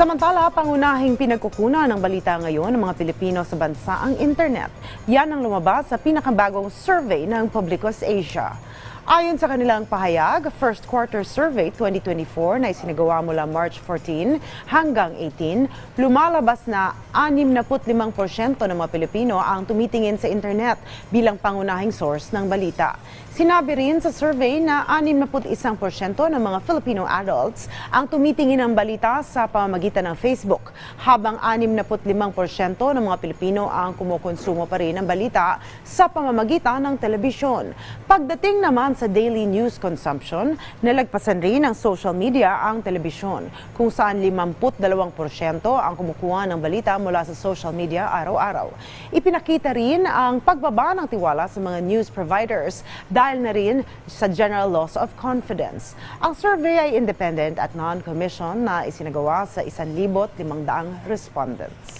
Samantala, pangunahing pinagkukunan ng balita ngayon ng mga Pilipino sa bansa ang internet. Yan ang lumabas sa pinakabagong survey ng Publicus Asia. Ayon sa kanilang pahayag, first quarter survey 2024 na isinagawa mula March 14 hanggang 18, lumalabas na 65% ng mga Pilipino ang tumitingin sa internet bilang pangunahing source ng balita. Sinabi rin sa survey na 61% ng mga Filipino adults ang tumitingin ng balita sa pamamagitan ng Facebook, habang 65% ng mga Pilipino ang kumukonsumo pa rin ng balita sa pamamagitan ng telebisyon. Pagdating naman sa daily news consumption, nalagpasan rin ng social media ang telebisyon, kung saan 52% ang kumukuha ng balita mula sa social media araw-araw. Ipinakita rin ang pagbaba ng tiwala sa mga news providers dahil na rin sa general loss of confidence. Ang survey ay independent at non-commission na isinagawa sa 1,500 respondents.